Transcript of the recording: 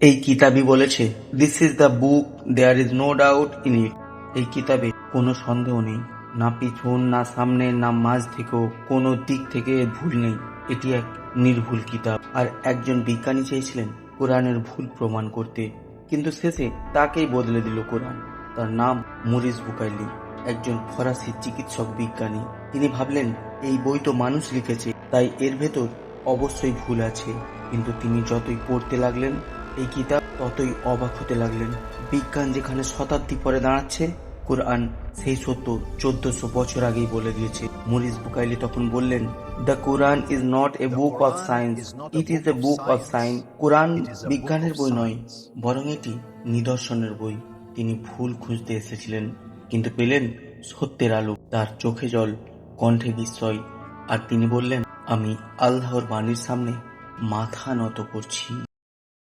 এই কিতাবই বলেছে this is the book there is no doubt in it এই কিতাবে কোনো সন্দেহ নেই, না পিছন, না সামনে, না মাঝ থেকেও কোনো দিক থেকে ভুল নেই। এটি এক নির্ভুল কিতাব। আর একজন বিজ্ঞানী চেয়েছিলেন কোরআনের ভুল প্রমাণ করতে। কিন্তু শেষে তাকেই বদলে দিল কোরআন। তার নাম মরিস বুকাইলি, একজন ফরাসি চিকিৎসক বিজ্ঞানী। তিনি ভাবলেন, এই বই তো মানুষ লিখেছে, তাই এর ভেতর অবশ্যই ভুল আছে। কিন্তু তিনি যতই পড়তে লাগলেন এই কিতাব ততই অবাক হতে লাগলেন। বিজ্ঞান যেখানে শতাব্দী পরে দাঁড়াচ্ছে, কোরআন সেই সত্য চোদ্দশো বছর আগেই বলে দিয়েছে। মরিস বুকাইলি তখন বললেন, the Quran is not a book of science, it is a book of science. Quran বিজ্ঞানের বই নয়, বরং এটি নিদর্শনের বই। তিনি ভুল খুঁজতে এসেছিলেন, কিন্তু পেলেন সত্যের আলো, তার চোখে জল, কণ্ঠে বিস্ময়। আর তিনি বললেন, আমি আল্লাহর বাণীর সামনে মাথা নত করছি।